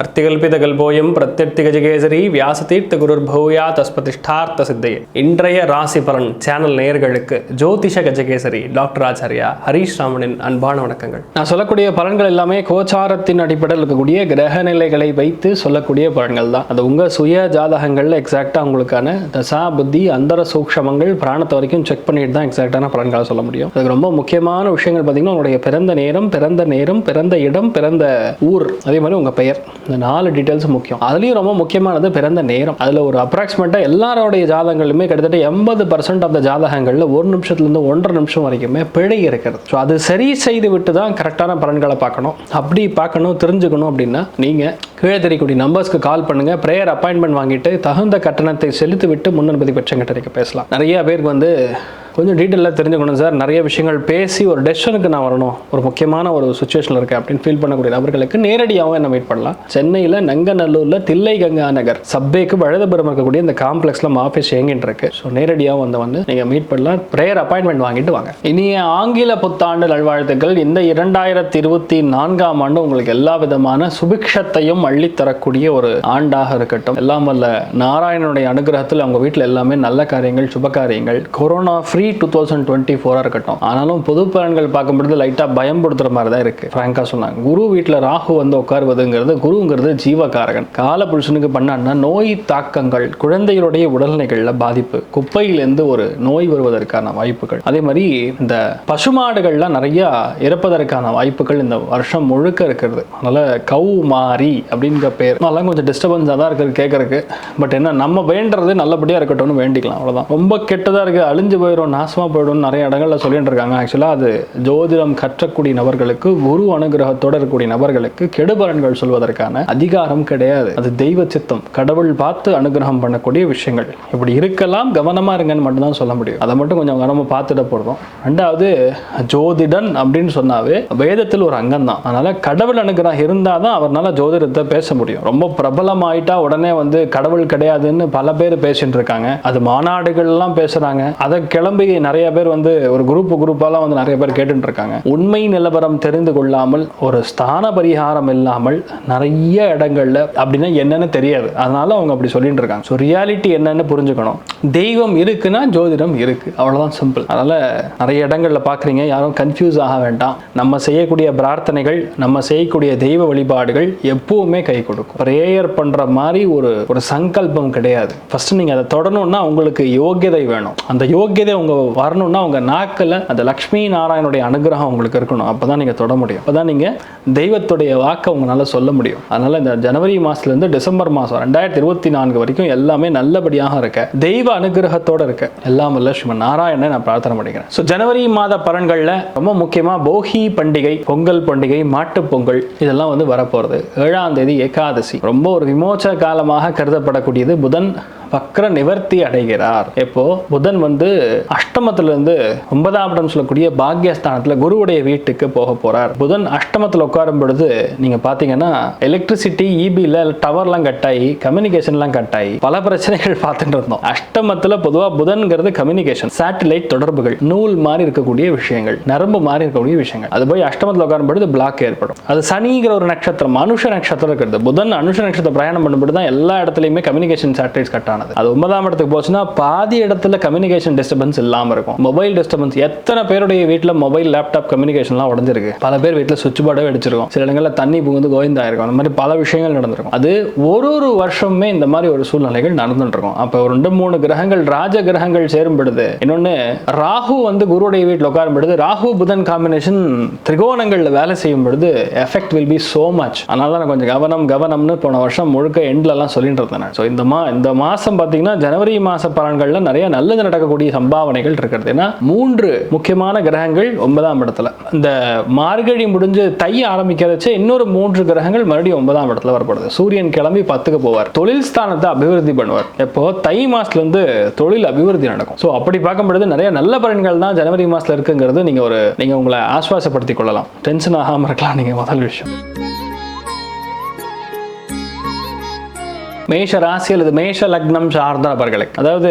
அர்த்திகல்பிதகல்போயம் பிரத்யர்த்திகஜகேசரி வியாசதீர்த்த குருர் பௌயா தஸ்பதிஷ்டார்த்த சித்தையே இன்றைய ராசி பலன் சேனல் நேயர்களுக்கு ஜோதிஷ கஜகேசரி டாக்டர் ஆச்சாரியா ஹரீஷ் ராமனின் அன்பான வணக்கங்கள். நான் சொல்லக்கூடிய பலன்கள் எல்லாமே கோச்சாரத்தின் அடிப்படையில் இருக்கக்கூடிய கிரக நிலைகளை வைத்து சொல்லக்கூடிய பலன்கள் தான். அது உங்கள் சுய ஜாதகங்களில் எக்ஸாக்டாக உங்களுக்கான தசா புத்தி அந்தர சூக்ஷமங்கள் பிராணத்தை வரைக்கும் செக் பண்ணிட்டு தான் எக்ஸாக்டான பலன்களை சொல்ல முடியும். அதுக்கு ரொம்ப முக்கியமான விஷயங்கள் பார்த்தீங்கன்னா உங்களுடைய பிறந்த நேரம் பிறந்த நேரம் பிறந்த இடம் பிறந்த ஊர் அதே மாதிரி உங்கள் பெயர். இந்த நாலு டீட்டெயில்ஸ் முக்கியம். அதுலேயும் ரொம்ப முக்கியமானது பிறந்த நேரம். அதில் ஒரு அப்ராக்சிமேட்டாக எல்லாரோடைய ஜாதகங்களுமே கிட்டத்தட்ட எண்பது பர்சன்ட் அந்த ஜாதகங்களில் ஒரு நிமிஷத்துலேருந்து ஒன்றரை நிமிஷம் வரைக்குமே பிழை இருக்கிறது. ஸோ அது சரி செய்து விட்டு தான் கரெக்டான பலன்களை பார்க்கணும். அப்படி பார்க்கணும் தெரிஞ்சுக்கணும் அப்படின்னா நீங்கள் கீழே தெரியக்கூடிய நம்பர்ஸ்க்கு கால் பண்ணுங்கள் ப்ரேயர் அப்பாயின்மெண்ட் வாங்கிட்டு தகுந்த கட்டணத்தை செலுத்தி விட்டு முன்னனுமதி பெற்ற கிட்ட பேசலாம். நிறைய பேருக்கு வந்து கொஞ்சம் டீட்டெயிலாக தெரிஞ்சுக்கணும் சார். நிறைய விஷயங்கள் பேசி ஒரு டெசிஷனுக்கு நான் வரணும். ஒரு முக்கியமான ஒரு சுச்சுவேஷனில் இருக்கேன் அப்படின்னு ஃபீல் பண்ணக்கூடிய நபர்களுக்கு நேரடியாகவும் என்ன மீட் பண்ணலாம். சென்னையில் நங்கநல்லூரில் தில்லை கங்கா நகர் சப்பேக்கு வழுதபுரம் இருக்கக்கூடிய இந்த காம்ப்ளெக்ஸில் நம்ம ஆஃபீஸ் இயங்கிட்டு இருக்கு? ஸோ நேரடியாக வந்து வந்து நீங்கள் மீட் பண்ணலாம். ப்ரேயர் அப்பாயின்மெண்ட் வாங்கிட்டு வாங்க. இனிய ஆங்கில புத்தாண்டு நல்வாழ்த்துக்கள். இந்த இரண்டாயிரத்தி இருபத்தி நான்காம் ஆண்டு உங்களுக்கு எல்லா விதமான சுபிக்ஷத்தையும் அள்ளித்தரக்கூடிய ஒரு ஆண்டாக இருக்கட்டும். எல்லாம் வல்ல நாராயணனுடைய அனுகிரகத்தில் அவங்க வீட்டில் எல்லாமே நல்ல காரியங்கள் சுப காரியங்கள். Corona free two thousand twenty ஃபோராக இருக்கட்டும். ஆனாலும் பொது பலன்கள் பார்க்கும்பொழுது லைட்டாக பயன்படுத்துகிற மாதிரி தான் இருக்குது ஃப்ராங்காக சொன்னாங்க. குரு வீட்டில் ராகு வந்து உட்காருவதுங்கிறது குருங்கிறது ஜீவகாரகன். கால புருஷனுக்கு பண்ணான்னா நோய் தாக்கங்கள் குழந்தைகளுடைய உடல்நிலைகளில் பாதிப்பு குப்பையிலேருந்து ஒரு நோய் வருவதற்கான வாய்ப்புகள். அதே மாதிரி இந்த பசுமாடுகள்லாம் நிறைய இறப்பதற்கான வாய்ப்புகள் இந்த வருஷம் முழுக்க இருக்கிறது அதனால கவு மாறி அப்படிங்கிற பேர். அதெல்லாம் கொஞ்சம் டிஸ்டர்பன்ஸாக தான் இருக்குது கேட்கறக்கு பட் என்ன நம்ம வேண்டுறது நல்லபடியாக இருக்கட்டும்னு வேண்டிக்கலாம். அவ்வளோதான் ரொம்ப கெட்டதாக இருக்குது அழிஞ்சு போயிடும் நாசமாக போயிடும் நிறைய இடங்களில் சொல்லிட்டு இருக்காங்க ஆக்சுவலாக அது ஜோதிடம் கற்றக்கூடிய நபர்களுக்கு குரு அனுகிரகத்தோடு இருக்கக்கூடிய நபர்களுக்கு கெடுபலன்கள் சொல்வதற்கான அதிகாரம் கிடையாது. அது தெய்வ சித்தம். கடவுள் பார்த்து அனுகிரகம் பண்ணக்கூடிய விஷயங்கள். இப்படி இருக்கலாம் கவனமாக இருங்கன்னு மட்டும்தான் சொல்ல முடியும். அதை மட்டும் கொஞ்சம் கவனமாக பார்த்துட்டு போடுறோம் ரெண்டாவது ஜோதிடன் அப்படின்னு சொன்னாவே வேதத்தில் ஒரு அங்கம் தான் அதனால கடவுள் அனுகிரகம் இருந்தால் தான் அவர்னால ஜோதிடத்தை பேச முடியும். ரொம்ப பிரபலமாயிட்டா உடனே வந்து கடவுள் கிடையாதுன்னு பல பேர் பேசிட்டு இருக்காங்க. அது மாநாடுகள்லாம் பேசுறாங்க. அதை கிளம்பி நிறைய பேர் வந்து ஒரு குரூப் குரூப்பாலாம் வந்து நிறைய பேர் கேட்டுட்டு இருக்காங்க உண்மை நிலவரம் தெரிந்து கொள்ளாமல் ஒரு ஸ்தான பரிகாரம் இல்லாமல் நிறைய இடங்கள்ல அப்படின்னா என்னன்னு தெரியாது. அதனால அவங்க அப்படி சொல்லிட்டு இருக்காங்க ஸோ ரியாலிட்டி என்னன்னு புரிஞ்சுக்கணும். தெய்வம் இருக்குன்னா ஜோதிடம் இருக்கு. அவ்வளவுதான் சிம்பிள் அதனால நிறைய இடங்கள்ல பாக்குறீங்க. யாரும் கன்ஃபியூஸ் ஆக வேண்டாம். நம்ம செய்யக்கூடிய பிரார்த்தனைகள் நம்ம செய்யக்கூடிய தெய்வ வழிபாடுகள் எப்பவுமே கை கொடுக்கும். ப்ரேயர் பண்ற மாதிரி ஒரு ஒரு சங்கல்பம் கிடையாது. ஃபர்ஸ்ட் நீங்க அதை தொடணும்னா உங்களுக்கு யோகியதை வேணும். அந்த யோகியதை உங்க வரணும்னா உங்கள் நாக்கில் அந்த லக்ஷ்மி நாராயணுடைய அனுகிரகம் உங்களுக்கு இருக்கணும். அப்பதான் நீங்க தொட முடியும். அப்பதான் நீங்க தெய்வத்துடைய வாக்கை உங்களால சொல்ல முடியும். அதனால இந்த ஜனவரி மாசத்துல இருந்து டிசம்பர் மாதம் ரெண்டாயிரத்தி இருபத்தி நான்கு வரைக்கும் எல்லாமே நல்லபடியாக இருக்க. தெய்வ அனுகிரகத்தோட இருக்க. எல்லாம் லட்சுமி நாராயணனை நான் பிரார்த்தனை பண்ணிக்கிறேன். ஸோ ஜனவரி மாத பலன்களில் ரொம்ப முக்கியமாக போகி பண்டிகை பொங்கல் பண்டிகை மாட்டுப்பொங்கல் இதெல்லாம் வந்து வரப்போறது. ஏழாம் தேதி ஏகாதசி. ரொம்ப ஒரு விமோச்ச காலமாக கருதப்படக்கூடியது புதன் வக்ர நிவர்த்தி அடைகிறார். எப்போ? புதன் வந்து அஷ்டமத்திலிருந்து ஒன்பதாம் இடம் சொல்லக்கூடிய பாக்யஸ்தானத்தில் குருவுடைய வீட்டுக்கு போக போறார். புதன் அஷ்டமத்தில் உட்காரும் பொழுது நீங்க பாத்தீங்கன்னா எலக்ட்ரிசிட்டி இபில டவர்லாம் கட் ஆகி கம்யூனிகேஷன்லாம் கட் ஆகி பல பிரச்சனைகள் பார்த்துட்டு இருந்தோம். அஷ்டமத்தில் பொதுவாக புதன்கிறது கம்யூனிகேஷன் சேட்டலைட் தொடர்புகள் நூல் மாதிரி இருக்கக்கூடிய விஷயங்கள் நரம்பு மாதிரி இருக்கக்கூடிய விஷயங்கள். அது போய் அஷ்டமத்தில் உட்காரும் பொழுது பிளாக் ஏற்படும். அது சனிங்கிற ஒரு நட்சத்திரம் அனுஷ நட்சத்திரம் இருக்கிறது. புதன் அனுஷ நட்சத்திரம் பிரயாணம் பண்ணும்போது தான் எல்லா இடத்துலையுமே கம்யூனிகேஷன் சேட்டலைட்ஸ் கட் ஆனது. அது ஒன்பதாம் இடத்துக்கு போச்சுன்னா பாதி இடத்துல கம்யூனிகேஷன் டிஸ்டர்பன்ஸ் இல்லாமல் இருக்கும். மொபைல் டிஸ்டர்பன்ஸ் எத்தனை பேருடைய வீட்டில் மொபைல் லேப்டாப் கம்யூனிகேஷன்லாம் உடஞ்சிருக்கு. பல பேர் வீட்டில் சுவிட்ச் போர்டே அடிச்சிருக்கும் சில இடங்களில் தண்ணி புகுந்து கோவிந்தாயிருக்கும். அந்த மாதிரி பல விஷயங்கள் நடந்திருக்கும். அது ஒரு ஒரு வருஷமே இந்த மாதிரி ஒரு சூழ்நிலைகள் நடந்துட்டு இருக்கும் அப்போ ரெண்டு மூணு கிரகங்கள் ராஜ கிரகங்கள் சேரும் பொழுது இன்னொன்று ராகு வந்து குருடைய வீட்டில் உட்காரும் பொழுது ராகு புதன் காம்பினேஷன் திரிகோணங்களில் வேலை செய்யும் பொழுது effect will be so much அதனால தான் நான் கொஞ்சம் கவனம் கவனம்னு போன வருஷம் முழுக்க எண்ட்லலாம் சொல்லிட்டு இருந்தேன் ஸோ இந்த மா இந்த மாதம் பார்த்தீங்கன்னா ஜனவரி மாத பலன்களில் நிறைய நல்லது நடக்கக்கூடிய சம்பாவனை பாவனைகள் இருக்கிறது. ஏன்னா மூன்று முக்கியமான கிரகங்கள் ஒன்பதாம் இடத்துல. இந்த மார்கழி முடிஞ்சு தை ஆரம்பிக்கிறச்சு இன்னொரு மூன்று கிரகங்கள் மறுபடியும் ஒன்பதாம் இடத்துல வரப்படுது. சூரியன் கிளம்பி பத்துக்கு போவார். தொழில் ஸ்தானத்தை அபிவிருத்தி பண்ணுவார். எப்போ? தை மாசத்துல இருந்து தொழில் அபிவிருத்தி நடக்கும். ஸோ அப்படி பார்க்கும் பொழுது நிறைய நல்ல பலன்கள் தான் ஜனவரி மாசத்துல இருக்குங்கிறது நீங்க ஒரு நீங்க உங்களை ஆஸ்வாசப்படுத்திக் கொள்ளலாம். டென்ஷன் ஆகாம இருக்கலாம் நீங்க முதல் விஷயம். மேஷ ராசி அல்லது மேஷ லக்னம் சார்ந்த நபர்களுக்கு. அதாவது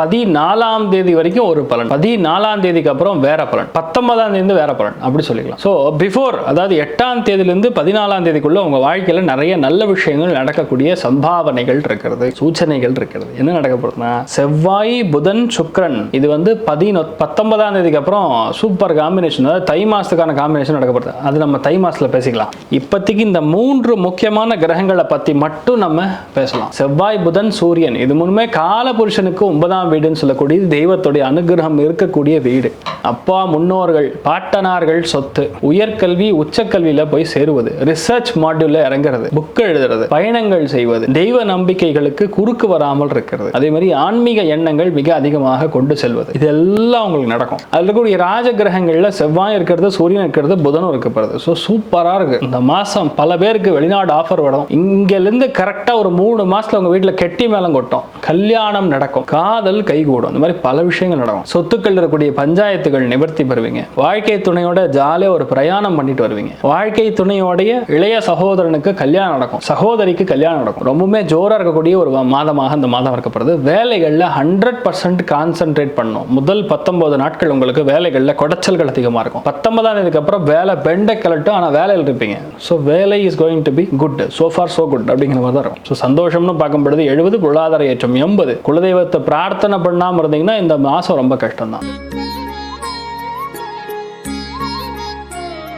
பதினாலாம் தேதி வரைக்கும் ஒரு பலன். பதினாலாம் தேதிக்கு அப்புறம் வேற பலன். பத்தொன்பதாம் தேதி வேற பலன். அப்படி சொல்லிக்கலாம். ஸோ பிஃபோர் அதாவது எட்டாம் தேதியிலிருந்து பதினாலாம் தேதிக்குள்ள உங்க வாழ்க்கையில நிறைய நல்ல விஷயங்கள் நடக்கக்கூடிய சம்பாவனைகள் இருக்கிறது சூச்சனைகள் இருக்கிறது. என்ன நடக்க போகுதுன்னா செவ்வாய் புதன் சுக்ரன் இது வந்து பதினொ பத்தொன்பதாம் தேதிக்கு அப்புறம் சூப்பர் காம்பினேஷன் அதாவது தை மாசத்துக்கான காம்பினேஷன் நடக்க அது நம்ம தை மாசத்துல பேசிக்கலாம். இப்போதைக்கு இந்த மூன்று முக்கியமான கிரகங்களை பத்தி மட்டும் நம்ம பேசலாம். செவ்வாய் புதன் சூரியன் இது முன்னுமே கால புருஷனுக்கு ஒன்பதாம் வீடுன்னு சொல்லக்கூடிய தெய்வத்துடைய அனுகிரகம் இருக்கக்கூடிய வீடு. அப்பா முன்னோர்கள் பாட்டனார்கள் சொத்து உயர்கல்வி உச்சக்கல்வியில போய் சேருவது ரிசர்ச் மாடியூல்ல இறங்குறது புக் எழுதுறது பயணங்கள் செய்வது தெய்வ நம்பிக்கைகளுக்கு குறுக்கு வராமல் இருக்கிறது. அதே மாதிரி ஆன்மீக எண்ணங்கள் மிக அதிகமாக கொண்டு செல்வது. இதெல்லாம் உங்களுக்கு நடக்கும். அதுல இருக்கக்கூடிய ராஜ கிரகங்கள்ல செவ்வாய் இருக்கிறது சூரியன் இருக்கிறது புதனும் இருக்கப்படுது ஸோ சூப்பரா இருக்கு. இந்த மாசம் பல பேருக்கு வெளிநாடு ஆஃபர் வரும். இங்க இருந்து கரெக்டா ஒரு மூணு மாசத்துல உங்க வீட்டுல கெட்டி மேலம் கொட்டும். கல்யாணம் நடக்கும். காதல் கைகூடும். இந்த மாதிரி பல விஷயங்கள் நடக்கும். சொத்துக்கள் இருக்கக்கூடிய பஞ்சாயத்துகள் நிவர்த்தி பெறுவீங்க. வாழ்க்கை துணையோட ஜாலியா ஒரு பிரயாணம் பண்ணிட்டு வருவீங்க. வாழ்க்கை துணையோடைய இளைய சகோதரனுக்கு கல்யாணம் நடக்கும். சகோதரிக்கு கல்யாணம் நடக்கும். ரொம்பவுமே ஜோரா இருக்கக்கூடிய ஒரு மாதமாக இந்த மாதம் இருக்கப்படுது வேலைகள்ல ஹண்ட்ரட் பர்சன்ட் கான்சென்ட்ரேட் பண்ணும். முதல் பத்தொன்பது நாட்கள் உங்களுக்கு வேலைகள்ல குடைச்சல்கள் அதிகமா இருக்கும். பத்தொன்பதாம் தேதிக்கு அப்புறம் வேலை பெண்டை கலட்டும் ஆனா வேலையில் இருப்பீங்க. ஸோ வேலை is going to be good so far so good அப்படிங்கிற மாதிரி தான் இருக்கும். ஸோ சந்தோஷம். பார்க்கும் பொழுது எழுபது பொருளாதார ஏற்றம் எண்பது. குலதெய்வத்தை பிரார்த்தனை பண்ணாம இருந்தீங்கன்னா இந்த மாசம் ரொம்ப கஷ்டம்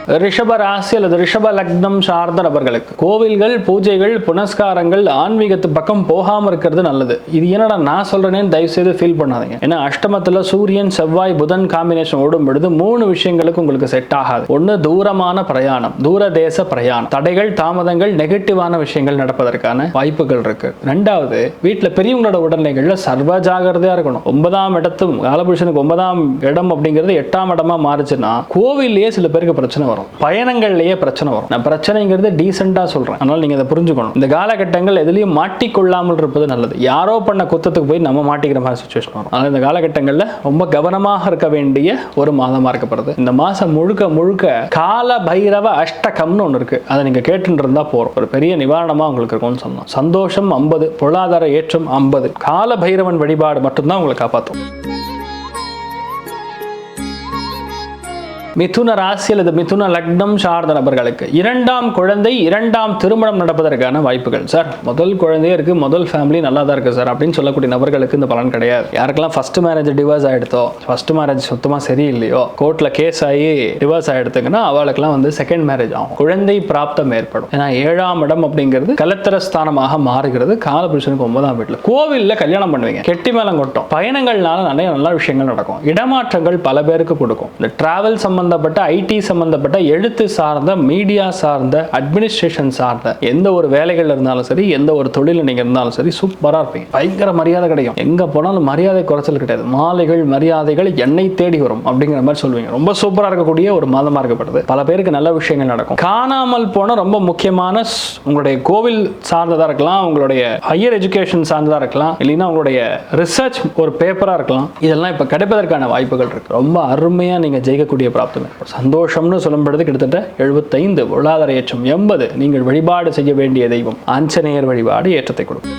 ரிஷப ராசி அல்லது ரிஷப லக்னம் சார்ந்த நபர்களுக்கு. கோவில்கள் பூஜைகள் புனஸ்காரங்கள் ஆன்மீகத்து பக்கம் போகாம இருக்கிறது நல்லது. இது என்னடா நான் சொல்றேன்னு தயவு செய்து ஃபீல் பண்ணாதீங்க. ஏன்னா அஷ்டமத்துல சூரியன் செவ்வாய் புதன் காம்பினேஷன் ஓடும் பொழுது மூணு விஷயங்களுக்கு உங்களுக்கு செட் ஆகாது. ஒன்று தூரமான பிரயாணம் தூர தேச பிரயாணம். தடைகள் தாமதங்கள் நெகட்டிவான விஷயங்கள் நடப்பதற்கான வாய்ப்புகள் இருக்கு. ரெண்டாவது வீட்டில் பெரியவங்களோட உடல்நிலைகள்ல சர்வ ஜாகிரதையா இருக்கணும். ஒன்பதாம் இடத்தும் காலபுருஷனுக்கு ஒன்பதாம் இடம் அப்படிங்கிறது எட்டாம் இடமா மாறுச்சுன்னா கோவில்லையே சில பேருக்கு பிரச்சனை வரும். பயணங்கள்லயே பிரச்சனை வரும். நான் பிரச்சனைங்கிறது டீசெண்டாக சொல்கிறேன் அதனால் நீங்கள் அதை புரிஞ்சுக்கணும். இந்த காலகட்டங்கள் எதுலேயும் மாட்டிக்கொள்ளாமல் இருப்பது நல்லது. யாரோ பண்ண குத்தத்துக்கு போய் நம்ம மாட்டிக்கிற மாதிரி சுச்சுவேஷன் வரும். அதனால் இந்த காலகட்டங்களில் ரொம்ப கவனமாக இருக்க வேண்டிய ஒரு மாதமாக இருக்கப்படுது. இந்த மாதம் முழுக்க முழுக்க கால பைரவ அஷ்டகம்னு ஒன்று இருக்குது அதை நீங்கள் கேட்டுட்டு இருந்தால் போகிறோம் ஒரு பெரிய நிவாரணமாக உங்களுக்கு இருக்கும்னு சொன்னோம். சந்தோஷம் ஐம்பது பொருளாதார ஏற்றம் ஐம்பது. கால பைரவன் வழிபாடு மட்டும்தான் உங்களை காப்பாற்றும் மிதுன ராசி அல்லது மிதுன லக்னம் சார்ந்த நபர்களுக்கு இரண்டாம் குழந்தை இரண்டாம் திருமணம் நடப்பதற்கான வாய்ப்புகள். சார் முதல் குழந்தையே இருக்கு முதல் ஃபேமிலி நல்லா தான் இருக்கு சார் அப்படின்னு சொல்லக்கூடிய நபர்களுக்கு இந்த பலன் கிடையாது. யாருக்கெல்லாம் ஃபர்ஸ்ட் மேரேஜ் டிவோர்ஸ் ஆயிடுத்தோ ஃபர்ஸ்ட் மேரேஜ் சுத்தமா சரியில்லையோ கோர்ட்ல கேஸ் ஆகி டிவோர்ஸ் ஆயிடுத்துங்கன்னா அவளுக்குலாம் வந்து செகண்ட் மேரேஜ் ஆகும். குழந்தை பிராப்தம் ஏற்படும். ஏன்னா ஏழாம் இடம் அப்படிங்கிறது கலத்திர ஸ்தானமாக மாறுகிறது. காலபுருஷனுக்கு ஒன்பதாம் வீட்டில். கோவிலில் கல்யாணம் பண்ணுவீங்க. கெட்டி மேலம் கொட்டும். பயணங்கள்னால நிறைய நல்ல விஷயங்கள் நடக்கும். இடமாற்றங்கள் பல பேருக்கு கொடுக்கும். இந்த டிராவல் சம்பந்தப்பட்ட ஐடி சம்பந்தப்பட்ட எழுத்து சார்ந்த மீடியா சார்ந்த அட்மினிஸ்ட்ரேஷன் சார்ந்த எந்த ஒரு வேலைகள் இருந்தாலும் சரி எந்த ஒரு தொழில் நீங்க இருந்தாலும் சரி சூப்பரா இருப்பீங்க. பயங்கர மரியாதை கிடைக்கும். எங்க போனாலும் மரியாதை குறைச்சல் கிடையாது. மாலைகள் மரியாதைகள் என்னை தேடி வரும் அப்படிங்கிற மாதிரி சொல்லுவீங்க. ரொம்ப சூப்பரா இருக்கக்கூடிய ஒரு மாதமா இருக்கப்படுது பல பேருக்கு நல்ல விஷயங்கள் நடக்கும். காணாமல் போன ரொம்ப முக்கியமான உங்களுடைய கோவில் சார்ந்ததா இருக்கலாம் உங்களுடைய ஹையர் எஜுகேஷன் சார்ந்ததா இருக்கலாம் இல்லைன்னா உங்களுடைய ரிசர்ச் ஒரு பேப்பரா இருக்கலாம். இதெல்லாம் இப்ப கிடைப்பதற்கான வாய்ப்புகள் இருக்கு. ரொம்ப அருமையா நீங்க ஜெயிக்கக்கூடிய ப்ராப்ளம் ஏற்படும் சந்தோஷம்னு சொல்லப்படுறது கிட்டத்தட்ட எழுபத்தைந்து பொருளாதார ஏற்றம் எண்பது. நீங்கள் வழிபாடு செய்ய வேண்டிய தெய்வம் ஆஞ்சநேயர் வழிபாடு ஏற்றத்தை கொடுக்கும்.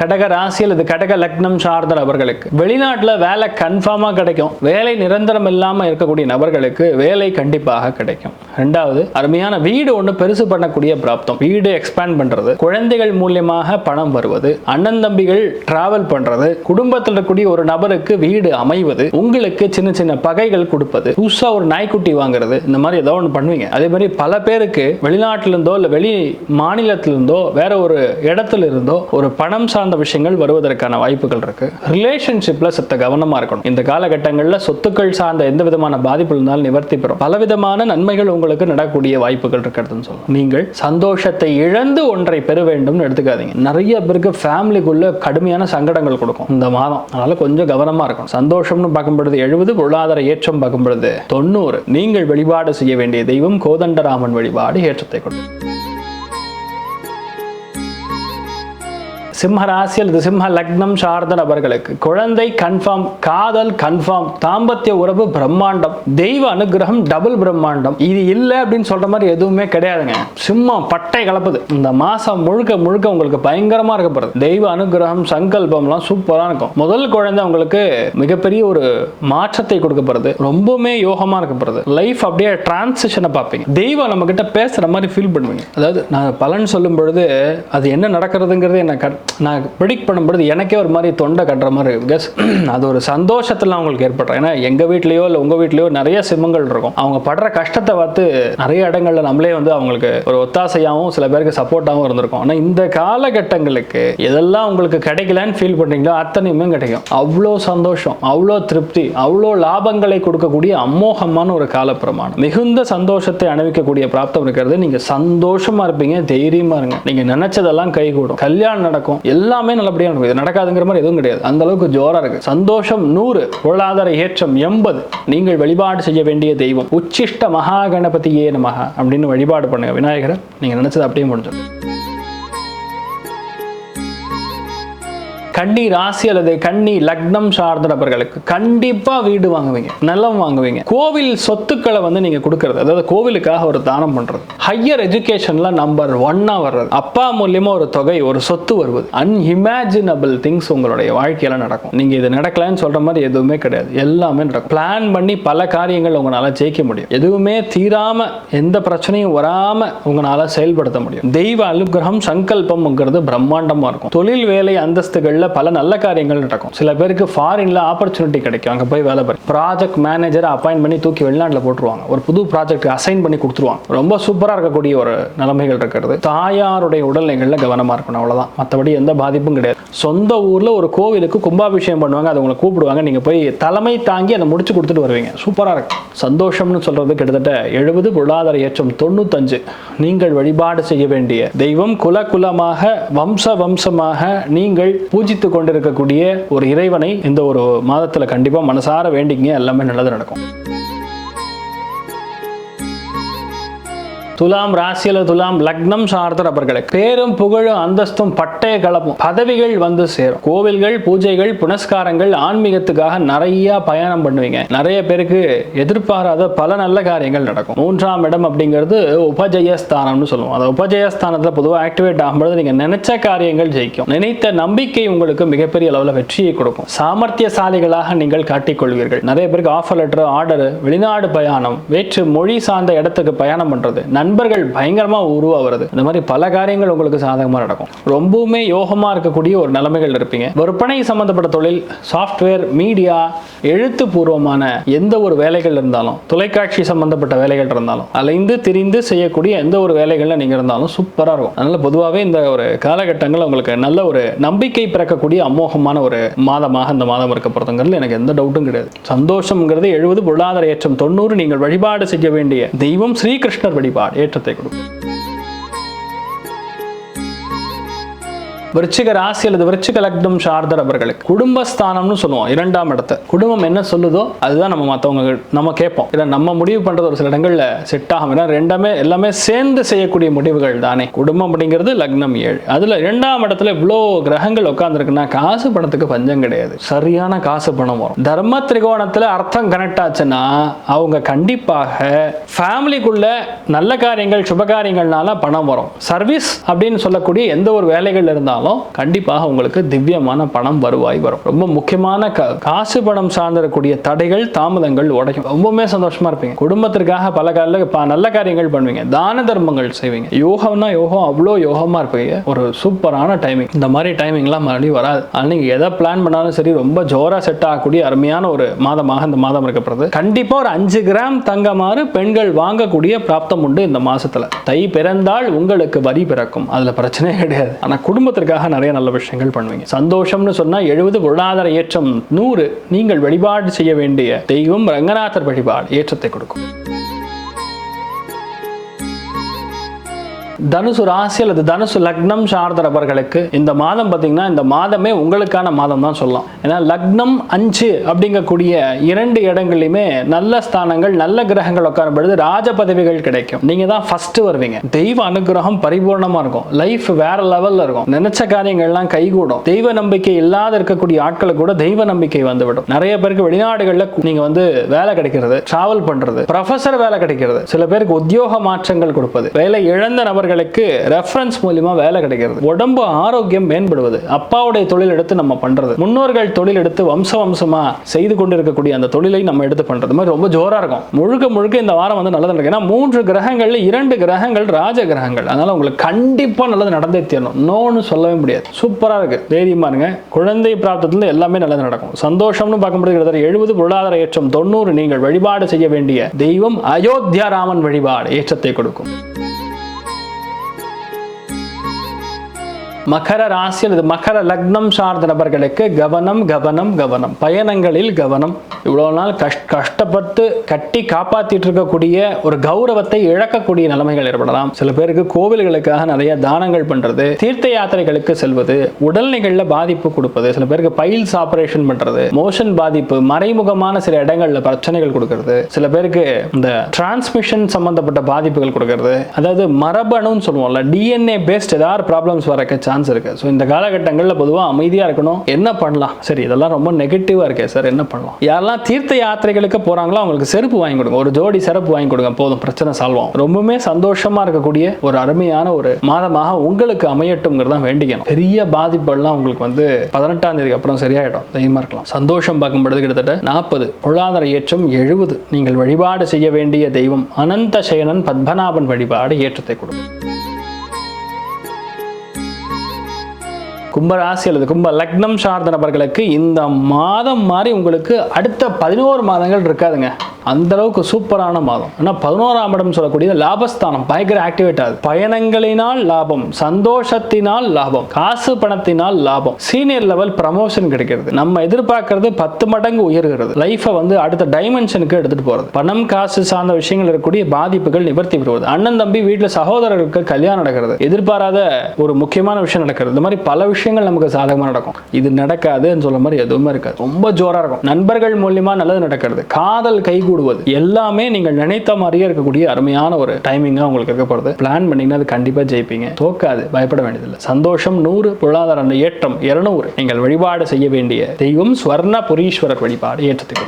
கடக ராசி அல்லது கடக லக்னம் சார்ந்த நபர்களுக்கு. வெளிநாட்டில் வேலை கன்ஃபார்மாக கிடைக்கும். வேலை நிரந்தரம் இல்லாமல் இருக்கக்கூடிய நபர்களுக்கு வேலை கண்டிப்பாக கிடைக்கும். ரெண்டாவது அருமையான வீடு ஒன்று பெருசு பண்ணக்கூடிய பிராப்தம். வீடு எக்ஸ்பேண்ட் பண்ணுறது குழந்தைகள் மூலியமாக பணம் வருவது. அண்ணன் தம்பிகள் டிராவல் பண்ணுறது குடும்பத்தில் இருக்கக்கூடிய ஒரு நபருக்கு வீடு அமைவது. உங்களுக்கு சின்ன சின்ன பகைகள் கொடுப்பது. புதுசாக ஒரு நாய்க்குட்டி வாங்குறது. இந்த மாதிரி ஏதோ ஒன்று பண்ணுவீங்க. அதே மாதிரி பல பேருக்கு வெளிநாட்டிலிருந்தோ இல்லை வெளி மாநிலத்திலிருந்தோ வேற ஒரு இடத்துல இருந்தோ ஒரு பணம் சார்ந்த விஷயங்கள் வருவதற்கான வாய்ப்புகள் இருக்கு. ரிலேஷன்ஷிப்ல சத்த கவனமா இருக்கணும். இந்த காலகட்டங்களில் சொத்துக்கள் சார்ந்த எந்த விதமான பாதிப்பு இருந்தாலும் நிவர்த்தி பெறும். பலவிதமான நன்மைகள் உங்களுக்கு நடக்கூடிய வாய்ப்புகள் இருக்கிறதுன்னு சொல்லலாம். நீங்கள் சந்தோஷத்தை இழந்து ஒன்றை பெற வேண்டும்னு எடுத்துக்காதீங்க. நிறைய பேருக்கு ஃபேமிலிக்குள்ள கடுமையான சங்கடங்கள் கொடுக்கும். இந்த மாதம். அதனால கொஞ்சம் கவனமா இருக்கும் சந்தோஷம்னு பார்க்கும் பொழுது எழுபது பொருளாதார ஏற்றம் பார்க்கும் பொழுது தொண்ணூறு. நீங்கள் வழிபாடு செய்ய வேண்டிய தெய்வம் கோதண்டராமன் வழிபாடு ஏற்றத்தை கொடுக்கும் சிம்ம ராசி அல்லது சிம்ம லக்னம் சார்ந்த நபர்களுக்கு குழந்தை கன்ஃபார்ம் காதல் கன்ஃபார்ம் தாம்பத்திய உறவு பிரம்மாண்டம் தெய்வ அனுகிரகம் டபுள் பிரம்மாண்டம். இது இல்லை அப்படின்னு சொல்ற மாதிரி எதுவுமே கிடையாதுங்க. சிம்மம் பட்டை கலப்புது. இந்த மாசம் முழுக்க முழுக்க உங்களுக்கு பயங்கரமா இருக்க போறது. தெய்வ அனுகிரகம் சங்கல்பம்லாம் சூப்பரா இருக்கும். முதல் குழந்தை உங்களுக்கு மிகப்பெரிய ஒரு மாற்றத்தை கொடுக்க போறது. ரொம்பவுமே யோகமா இருக்க போறது. லைஃப் அப்படியே டிரான்சிஷனை பார்ப்பீங்க. தெய்வம் நம்ம கிட்ட பேசுற மாதிரி ஃபீல் பண்ணுவீங்க. அதாவது நான் பலன் சொல்லும் பொழுது அது என்ன நடக்கிறதுங்கிறது என்ன கட்- நான் ப்ரிடிக்ட் பண்ணும்போது எனக்கே ஒரு மாதிரி தொண்டை கட்டுற மாதிரி பிகாஸ் அது ஒரு சந்தோஷத்தில் அவங்களுக்கு ஏற்படுறோம் ஏன்னா எங்கள் வீட்லேயோ இல்லை உங்கள் வீட்லேயோ நிறைய சிம்மங்கள் இருக்கும். அவங்க படுற கஷ்டத்தை பார்த்து நிறைய இடங்களில் நம்மளே வந்து அவங்களுக்கு ஒரு ஒத்தாசையாகவும் சில பேருக்கு சப்போர்ட்டாகவும் இருந்திருக்கும். ஆனால் இந்த காலகட்டங்களுக்கு எதெல்லாம் உங்களுக்கு கிடைக்கலன்னு ஃபீல் பண்ணுறீங்களோ அத்தனையுமே கிடைக்கும். அவ்வளோ சந்தோஷம் அவ்வளோ திருப்தி அவ்வளோ லாபங்களை கொடுக்கக்கூடிய அமோகமான ஒரு காலப்பிரமாணம். மிகுந்த சந்தோஷத்தை அணிவிக்கக்கூடிய பிராப்தம் இருக்கிறது. நீங்கள் சந்தோஷமாக இருப்பீங்க தைரியமாக இருங்க. நீங்கள் நினச்சதெல்லாம் கைகூடும். கல்யாணம் நடக்கும் எல்லாமே நல்லபடியா நடக்கும். இது நடக்காதுங்கிற மாதிரி எதுவும் கிடையாது. அந்த அளவுக்கு ஜோரா இருக்கு. சந்தோஷம் நூறு பொருளாதார ஏற்றம் எண்பது. நீங்கள் வழிபாடு செய்ய வேண்டிய தெய்வம். உச்சிஷ்ட மகா கணபதியே நமகா அப்படின்னு வழிபாடு பண்ணுங்க. விநாயகரை நீங்க நினைச்சது அப்படியே முடிஞ்சிடும். கன்னி ராசி அல்லது கன்னி லக்னம் சார்ந்த நபர்களுக்கு கண்டிப்பா வீடு வாங்குவீங்க நிலம் வாங்குவீங்க. கோவில் சொத்துக்களை வந்து நீங்க கொடுக்கறது அதாவது கோவிலுக்காக ஒரு தானம் பண்றது. ஹையர் எஜுகேஷன்ல நம்பர் ஒன்னா வர்றது. அப்பா மூலியமா ஒரு தொகை ஒரு சொத்து வருவது. அன்இமேஜினபிள் திங்ஸ் உங்களுடைய வாழ்க்கையில நடக்கும். நீங்க இது நடக்கலன்னு சொல்ற மாதிரி எதுவுமே கிடையாது. எல்லாமே நடக்கும். பிளான் பண்ணி பல காரியங்கள் உங்களால ஜெயிக்க முடியும். எதுவுமே தீராம எந்த பிரச்சனையும் வராம உங்களால செயல்படுத்த முடியும். தெய்வ அனுகிரகம் சங்கல்பம்ங்கிறது பிரம்மாண்டமா இருக்கும். தொழில் வேலை அந்தஸ்துகள்ல பல நல்ல காரியங்கள் நடக்கும். சில பேருக்கு ஃபாரின்ல ஆப்பர்ச்சுனிட்டி கிடைக்கும். அங்கே போய் வேலை பாரு. ப்ராஜெக்ட் மேனேஜரை அப்பாயின் பண்ணி தூக்கி வெளிநாட்டில் போட்டுருவாங்க. ஒரு புது ப்ராஜெக்ட் அசைன் பண்ணி கொடுத்துருவாங்க. ரொம்ப சூப்பரா இருக்கக்கூடிய ஒரு நிலைமைகள் இருக்கிறது. தாயாருடைய உடல்நிலைகளில் கவனமா இருக்கணும் அவ்வளோதான் மற்றபடி எந்த பாதிப்பும் கிடையாது. சொந்த ஊர்ல ஒரு கோவிலுக்கு கும்பாபிஷேகம் பண்ணுவாங்க. அதை உங்களை கூப்பிடுவாங்க. நீங்க போய் தலைமை தாங்கி அதை முடிச்சு கொடுத்துட்டு வருவீங்க. சூப்பரா இருக்கும். சந்தோஷம்னு சொல்றது கிட்டத்தட்ட எழுபது பொருளாதார ஏற்றம் தொண்ணூத்தஞ்சு. நீங்கள் வழிபாடு செய்ய வேண்டிய தெய்வம் குல குலமாக வம்ச வம்சமாக நீங்கள் பூஜித்து கொண்டிருக்கக்கூடிய ஒரு இறைவனை இந்த ஒரு மாதத்தில் கண்டிப்பா மனசார வேண்டிங்க எல்லாமே நல்லது நடக்கும். துலாம் ராசியில துலாம் லக்னம் சார்ந்த நபர்களுக்கு பேரும் புகழும் அந்தஸ்தும் பட்டய கலப்பும். பதவிகள் வந்து சேரும். கோவில்கள் பூஜைகள் புனஸ்காரங்கள் ஆன்மீகத்துக்காக நிறைய பயணம் பண்ணுவீங்க. நிறைய பேருக்கு எதிர்பாராத பல நல்ல காரியங்கள் நடக்கும். மூன்றாம் இடம் அப்படிங்கிறது உபஜயஸ்தானம்னு சொல்லுவோம். அந்த உபஜயஸ்தானத்துல பொதுவாக ஆக்டிவேட் ஆகும்போது நீங்க நினைச்ச காரியங்கள் ஜெயிக்கும். நினைத்த நம்பிக்கை உங்களுக்கு மிகப்பெரிய அளவில் வெற்றியை கொடுக்கும். சாமர்த்தியசாலிகளாக நீங்கள் காட்டிக்கொள்வீர்கள். நிறைய பேருக்கு ஆஃபர் லெட்டர் ஆர்டர் வெளிநாடு பயணம் வேற்று மொழி சார்ந்த இடத்துக்கு பயணம் பண்றது நண்பர்கள் பயங்கரமா உருவாகிறது. இந்த மாதிரி பல காரியங்கள் உங்களுக்கு சாதகமாக நடக்கும். ரொம்பவுமே யோகமாக இருக்கக்கூடிய ஒரு நிலைமைகள் இருப்பீங்க. விற்பனை சம்பந்தப்பட்ட தொழில் சாஃப்ட்வேர் மீடியா எழுத்துப்பூர்வமான எந்த ஒரு வேலைகள் இருந்தாலும் தொலைக்காட்சி சம்பந்தப்பட்ட வேலைகள் இருந்தாலும் அலைந்து திரிந்து செய்யக்கூடிய எந்த ஒரு வேலைகளில் நீங்கள் இருந்தாலும் சூப்பராக இருக்கும். அதனால பொதுவாகவே இந்த ஒரு காலகட்டங்கள் உங்களுக்கு நல்ல ஒரு நம்பிக்கை பிறக்கக்கூடிய அமோகமான ஒரு மாதமாக இந்த மாதம் இருக்க எனக்கு எந்த டவுட்டும் கிடையாது. சந்தோஷம்ங்கிறது எழுபது பொருளாதார ஏற்றம் தொண்ணூறு நீங்கள் வழிபாடு செய்ய வேண்டிய தெய்வம் ஸ்ரீகிருஷ்ணர் வழிபாடு. ஏற்றத்தை கொடுக்கும் விருச்சிக ராசி அல்லது விருச்சிக லக்னம் சார்ந்த நபர்களுக்கு குடும்பஸ்தானம்னு சொல்லுவோம் இரண்டாம் இடத்தை. குடும்பம் என்ன சொல்லுதோ அதுதான் நம்ம மற்றவங்க நம்ம கேட்போம். இதை நம்ம முடிவு பண்றது ஒரு சில இடங்கள்ல செட் ஆகும். ஏன்னா ரெண்டுமே எல்லாமே சேர்ந்து செய்யக்கூடிய முடிவுகள் தானே. குடும்பம் அப்படிங்கிறது லக்னம் ஏழு. அதுல இரண்டாம் இடத்துல இவ்வளோ கிரகங்கள் உட்காந்துருக்குன்னா காசு பணத்துக்கு பஞ்சம் கிடையாது. சரியான காசு பணம் வரும். தர்ம திரிகோணத்துல அர்த்தம் கனெக்ட் ஆச்சுன்னா அவங்க கண்டிப்பாக ஃபேமிலிக்குள்ள நல்ல காரியங்கள் சுப காரியங்கள்னால பணம் வரும். சர்வீஸ் அப்படின்னு சொல்லக்கூடிய எந்த ஒரு வேலைகள் இருந்தாலும் கண்டிப்பாக உங்களுக்கு திவ்யமான பணம் வருவாய் வரும். ரொம்ப முக்கியமான காசு பணம் சார்ந்திருக்கூடிய தடைகள் தாமதங்கள் உடையும். ரொம்பவுமே சந்தோஷமா இருப்பீங்க. குடும்பத்திற்காக பல கால நல்ல காரியங்கள் பண்ணுவீங்க. தான தர்மங்கள் செய்வீங்க. யோகம்னா யோகம் அவ்வளோ யோகமா இருப்பீங்க. ஒரு சூப்பரான டைமிங் இந்த மாதிரி டைமிங்லாம் மறுபடியும் வராது. அதனால நீங்க எதை பிளான் பண்ணாலும் சரி ரொம்ப ஜோரா செட் ஆகக்கூடிய அருமையான ஒரு மாதமாக இந்த மாதம் இருக்கப்படுறது கண்டிப்பா ஒரு அஞ்சு கிராம் தங்கமாறு பெண்கள் வாங்கக்கூடிய பிராப்தம் உண்டு இந்த மாசத்துல. தை பிறந்தால் உங்களுக்கு வரி பிறக்கும். அதுல பிரச்சனையே கிடையாது. ஆனா குடும்பத்திற்கு மக்களுக்காக நிறைய நல்ல விஷயங்கள் பண்ணுவீங்க. சந்தோஷம்னு சொன்னா எழுபது பொருளாதார ஏற்றம் நூறு நீங்கள் வழிபாடு செய்ய வேண்டிய தெய்வம் ரங்கநாதர் வழிபாடு ஏற்றத்தை கொடுக்கும். தனுசு ராசி அல்லது தனுசு லக்னம் சார்ந்தவர்களுக்கு இந்த மாதம் பார்த்தீங்கன்னா இந்த மாதமே உங்களுக்கான மாதம் தான் சொல்லலாம். ஏன்னா லக்னம் அஞ்சு அப்படிங்கக்கூடிய இரண்டு இடங்கள்லையுமே நல்ல ஸ்தானங்கள் நல்ல கிரகங்கள் உட்காரும் பொழுது ராஜ பதவிகள் கிடைக்கும். நீங்க தான் ஃபர்ஸ்ட் வருவீங்க. தெய்வ அனுகிரகம் பரிபூர்ணமா இருக்கும். லைஃப் வேற லெவல்ல இருக்கும். நினைச்ச காரியங்கள்லாம் கைகூடும். தெய்வ நம்பிக்கை இல்லாத இருக்கக்கூடிய ஆட்களுக்கு கூட தெய்வ நம்பிக்கை வந்துவிடும். நிறைய பேருக்கு வெளிநாடுகளில் நீங்க வந்து வேலை கிடைக்கிறது டிராவல் பண்றது ப்ரொஃபசர் வேலை கிடைக்கிறது. சில பேருக்கு உத்தியோக மாற்றங்கள் கொடுப்பது. வேலை இழந்த நபர் நபர்களுக்கு ரெஃபரன்ஸ் மூலியமா வேலை கிடைக்கிறது. உடம்பு ஆரோக்கியம் மேம்படுவது. அப்பாவுடைய தொழில் எடுத்து நம்ம பண்றது. முன்னோர்கள் தொழில் எடுத்து வம்ச வம்சமா செய்து கொண்டிருக்கக்கூடிய அந்த தொழிலை நம்ம எடுத்து பண்றது. மாதிரி ரொம்ப ஜோரா இருக்கும். முழுக்க முழுக்க இந்த வாரம் வந்து நல்லது நடக்கும். ஏன்னா மூன்று கிரகங்கள்ல இரண்டு கிரகங்கள் ராஜ கிரகங்கள். அதனால உங்களுக்கு கண்டிப்பா நல்லது நடந்தே தீரணும். நோன்னு சொல்லவே முடியாது. சூப்பரா இருக்கு. தைரியமா இருங்க குழந்தை பிராப்தத்துல எல்லாமே நல்லது நடக்கும். சந்தோஷம்னு பார்க்கும்போது கிட்டத்தட்ட எழுபது பொருளாதார ஏற்றம் தொண்ணூறு நீங்கள் வழிபாடு செய்ய வேண்டிய தெய்வம் அயோத்தியா ராமன் வழிபாடு ஏற்றத்தை கொடுக்கும். மகர ராசி அல்லது மகர லக்னம் சார்ந்த நபர்களுக்கு கவனம் கவனம் கவனம். பயணங்களில் கவனம். இவ்வளோ நாள் கஷ் கஷ்டப்பட்டு கட்டி காப்பாற்றிட்டு இருக்கக்கூடிய ஒரு கௌரவத்தை இழக்கக்கூடிய நிலைமைகள் ஏற்படலாம். சில பேருக்கு கோவில்களுக்காக நிறைய தானங்கள் பண்ணுறது தீர்த்த யாத்திரைகளுக்கு செல்வது உடல்நிலைகள்ல பாதிப்பு கொடுப்பது சில பேருக்கு பைல்ஸ் ஆப்ரேஷன் பண்ணுறது மோஷன் பாதிப்பு மறைமுகமான சில இடங்களில் பிரச்சனைகள் கொடுக்கறது சில பேருக்கு இந்த டிரான்ஸ்மிஷன் சம்பந்தப்பட்ட பாதிப்புகள் கொடுக்கறது. அதாவது மரபணுன்னு சொல்லுவோம்ல டிஎன்ஏ பேஸ்ட் ஏதாவது ப்ராப்ளம்ஸ் வரக்க சான்ஸ் இருக்கு. ஸோ இந்த காலகட்டங்களில் பொதுவாக அமைதியாக இருக்கணும். என்ன பண்ணலாம்? சரி இதெல்லாம் ரொம்ப நெகட்டிவாக இருக்கே சார் என்ன பண்ணலாம்? யாரெல்லாம் தீர்த்த யாத்திரைகளுக்கு போகிறாங்களோ அவங்களுக்கு செருப்பு வாங்கி கொடுங்க. ஒரு ஜோடி செருப்பு வாங்கி கொடுங்க. போதும் பிரச்சனை சால்வ் ஆகும். ரொம்பவுமே சந்தோஷமாக இருக்கக்கூடிய ஒரு அருமையான ஒரு மாதமாக உங்களுக்கு அமையட்டும்ங்கிறத வேண்டிக்கணும். பெரிய பாதிப்புகள்லாம் உங்களுக்கு வந்து பதினெட்டாம் தேதிக்கு அப்புறம் சரியாயிடும். தெய்வமாக இருக்கலாம். சந்தோஷம் பார்க்கும்பொழுது கிட்டத்தட்ட நாற்பது பொருளாதார ஏற்றம் எழுபது. நீங்கள் வழிபாடு செய்ய வேண்டிய தெய்வம் அனந்த சயனன் பத்மநாபன் வழிபாடு ஏற்றத்தை கொடுக்கும். கும்பராசி அல்லது கும்ப லக்னம் சார்ந்த நபர்களுக்கு இந்த மாதம் மாதிரி உங்களுக்கு அடுத்த பதினோரு மாதங்கள் இருக்காதுங்க. அந்த அளவுக்கு சூப்பரான மாதம். ஏன்னா பதினோராம் இடம் சொல்லக்கூடிய லாபஸ்தானம். பயங்கர ஆக்டிவேட் ஆகுது. பயணங்களினால் லாபம் சந்தோஷத்தினால் லாபம் காசு பணத்தினால் லாபம். சீனியர் லெவல் ப்ரமோஷன் கிடைக்கிறது. நம்ம எதிர்பார்க்கறது பத்து மடங்கு உயர்கிறது. லைஃபை வந்து அடுத்த டைமென்ஷனுக்கு எடுத்துட்டு போறது. பணம் காசு சார்ந்த விஷயங்கள் இருக்கக்கூடிய பாதிப்புகள் நிவர்த்தி பெறுவது. அண்ணன் தம்பி வீட்டில் சகோதரர்களுக்கு கல்யாணம் நடக்கிறது. எதிர்பாராத ஒரு முக்கியமான விஷயம் நடக்கிறது. இந்த மாதிரி பல விஷயங்கள் நமக்கு சாதகமாக நடக்கும். இது நடக்காதுன்னு சொல்ல மாதிரி எதுவுமே இருக்காது. ரொம்ப ஜோரா இருக்கும். நண்பர்கள் மூலியமா நல்லது நடக்கிறது. காதல் விடுவது. எல்லாமே நீங்கள் நினைத்த மாதிரியே இருக்கக்கூடிய அருமையான ஒரு டைமிங்காக உங்களுக்கு இருக்கப்படுது பிளான் பண்ணீங்கன்னா அது கண்டிப்பா ஜெயிப்பீங்க. தோக்காது பயப்பட வேண்டியதில்லை. சந்தோஷம் நூறு பொருளாதார ஏற்றம் இருநூறு. நீங்கள் வழிபாடு செய்ய வேண்டிய தெய்வம் ஸ்வர்ண புரீஸ்வரர் வழிபாடு ஏற்றத்துக்கு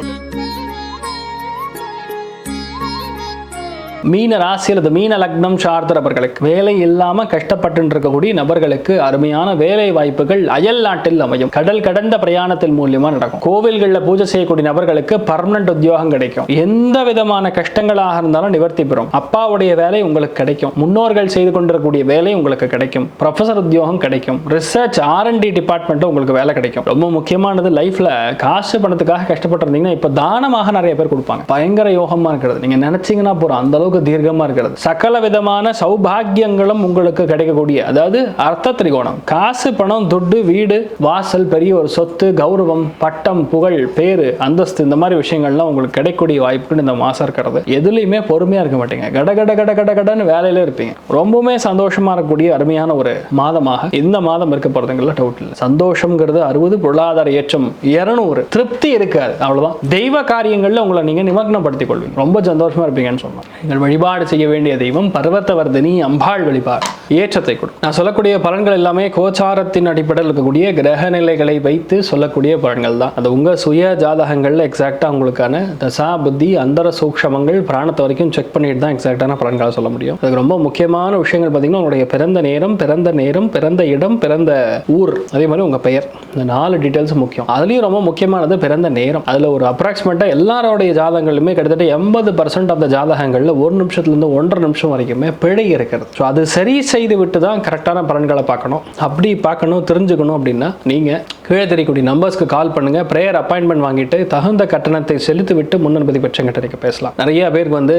மீன ராசி அல்லது மீன லக்னம் சார்ந்த நபர்களுக்கு வேலை இல்லாமல் கஷ்டப்பட்டு இருக்கக்கூடிய நபர்களுக்கு அருமையான வேலை வாய்ப்புகள் அயல் நாட்டில் அமையும். கடல் கடந்த பிரயாணத்தின் மூலியமா நடக்கும். கோவில்களில் பூஜை செய்யக்கூடிய நபர்களுக்கு பர்மனன்ட் உத்தியோகம் கிடைக்கும். எந்த விதமான கஷ்டங்களாக இருந்தாலும் நிவர்த்தி பெறும். அப்பாவுடைய வேலை உங்களுக்கு கிடைக்கும். முன்னோர்கள் செய்து கொண்டிருக்கக்கூடிய வேலை உங்களுக்கு கிடைக்கும். ப்ரொஃபசர் உத்தியோகம் கிடைக்கும். ரிசர்ச் ஆர்என்டி டிபார்ட்மெண்ட் உங்களுக்கு வேலை கிடைக்கும். ரொம்ப முக்கியமானது லைஃப்ல காசு பணத்துக்காக கஷ்டப்பட்டு இருந்தீங்கன்னா இப்போ தானமாக நிறைய பேர் கொடுப்பாங்க. பயங்கர யோகமா இருக்கிறது. நீங்க நினைச்சீங்கன்னா போறோம் அந்த அளவுக்கு தீர்க்கமா இருக்கிறது. சகல விதமான சௌபாகியங்களும் உங்களுக்கு கிடைக்கக்கூடிய அதாவது அர்த்த திரிகோணம். காசு பணம் துட்டு வீடு வாசல் பெரிய ஒரு சொத்து கௌரவம் பட்டம் புகழ் பேரு அந்தஸ்து இந்த மாதிரி விஷயங்கள்லாம் உங்களுக்கு கிடைக்கக்கூடிய வாய்ப்புகள் இந்த மாசம் இருக்கிறது. எதுலையுமே பொறுமையா இருக்க மாட்டீங்க. கட கட கட கட கடன்னு வேலையில இருப்பீங்க. ரொம்பவுமே சந்தோஷமா இருக்கக்கூடிய அருமையான ஒரு மாதமாக இந்த மாதம் இருக்க போறதுங்கள டவுட் இல்லை. சந்தோஷம்ங்கிறது அறுபது பொருளாதார ஏற்றம் இருநூறு. திருப்தி இருக்காது. அவ்வளவுதான். தெய்வ காரியங்கள்ல உங்களை நீங்க நிமக்னப்படுத்திக் கொள்வீங்க. ரொம்ப சந்தோஷமா இருப்பீங்கன்னு சொன்னாங்க நீங்கள் வழிபாடு செய்ய வேண்டிய தெய்வம் பர்வத்தவர்தினி அம்பாள் வழிபாடு. ஏற்றத்தை கொடுக்கும் நான் சொல்லக்கூடிய பலன்கள் எல்லாமே கோச்சாரத்தின் அடிப்படையில் இருக்கக்கூடிய கிரக நிலைகளை வைத்து சொல்லக்கூடிய பலன்கள் தான். அது உங்கள் சுய ஜாதகங்களில் எக்ஸாக்டாக உங்களுக்கான தசா புத்தி அந்தர சூக்ஷமங்கள் பிராணத்தை வரைக்கும் செக் பண்ணிட்டு தான் எக்ஸாக்டான பலன்களை சொல்ல முடியும். அதுக்கு ரொம்ப முக்கியமான விஷயங்கள் பார்த்தீங்கன்னா உங்களுடைய பிறந்த நேரம் பிறந்த நேரம் பிறந்த இடம் பிறந்த ஊர். அதே மாதிரி உங்கள் பெயர். இந்த நாலு டீட்டெயில்ஸ் முக்கியம். அதுலேயும் ரொம்ப முக்கியமானது பிறந்த நேரம். அதில் ஒரு அப்ராக்சிமேட்டாக எல்லாரோடைய ஜாதகங்களுமே கிட்டத்தட்ட எண்பது பர்சன்ட் ஆஃப் த ஜாதகங்களில் ஒரு நிமிஷத்துலேருந்து ஒன்றரை நிமிஷம் வரைக்குமே பிழை இருக்கிறது. ஸோ அது சரி செய்து விட்டு தான் கரெக்டான பலன்களை பார்க்கணும். அப்படி பார்க்கணும் தெரிஞ்சுக்கணும் அப்படின்னா நீங்கள் கீழே தெரியக்கூடிய நம்பர்ஸ்க்கு கால் பண்ணுங்கள் ப்ரேயர் அப்பாயின்மெண்ட் வாங்கிட்டு தகுந்த கட்டணத்தை செலுத்தி விட்டு முன்னனுமதி பெற்ற பேசலாம். நிறைய பேருக்கு வந்து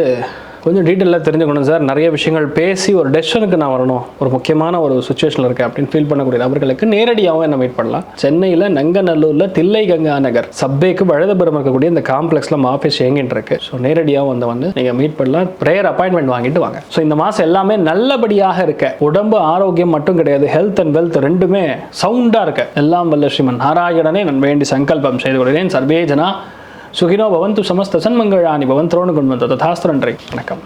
கொஞ்சம் டீட்டெயிலாக தெரிஞ்சுக்கணும் சார். நிறைய விஷயங்கள் பேசி ஒரு டெசிஷனுக்கு நான் வரணும். ஒரு முக்கியமான ஒரு சுச்சுவேஷனில் இருக்கேன் அப்படின்னு ஃபீல் பண்ணக்கூடிய நபர்களுக்கு நேரடியாகவும் என்ன மீட் பண்ணலாம். சென்னையில் நங்கநல்லூரில் தில்லை கங்கா நகர் சப்பேக்கு வழுதபுரம் இருக்கக்கூடிய இந்த காம்ப்ளெக்ஸில் நம்ம ஆஃபீஸ் இயங்கிட்டு இருக்கு? ஸோ நேரடியாக வந்து வந்து நீங்கள் மீட் பண்ணலாம். ப்ரேயர் அப்பாயின்மெண்ட் வாங்கிட்டு வாங்க. ஸோ இந்த மாதம் எல்லாமே நல்லபடியாக இருக்க. உடம்பு ஆரோக்கியம் மட்டும் கிடையாது. ஹெல்த் அண்ட் வெல்த் ரெண்டுமே சவுண்டாக இருக்க. எல்லாம் வல்ல ஸ்ரீமன் நாராயணனே நான் வேண்டி சங்கல்பம் செய்து கொள்கிறேன். சர்வே ஜனா சுகினோ பவந்து சமஸ்த சன்மங்களானி பவன் திரோணு கொண்டு வந்த ததாஸ்திரன்றி வணக்கம்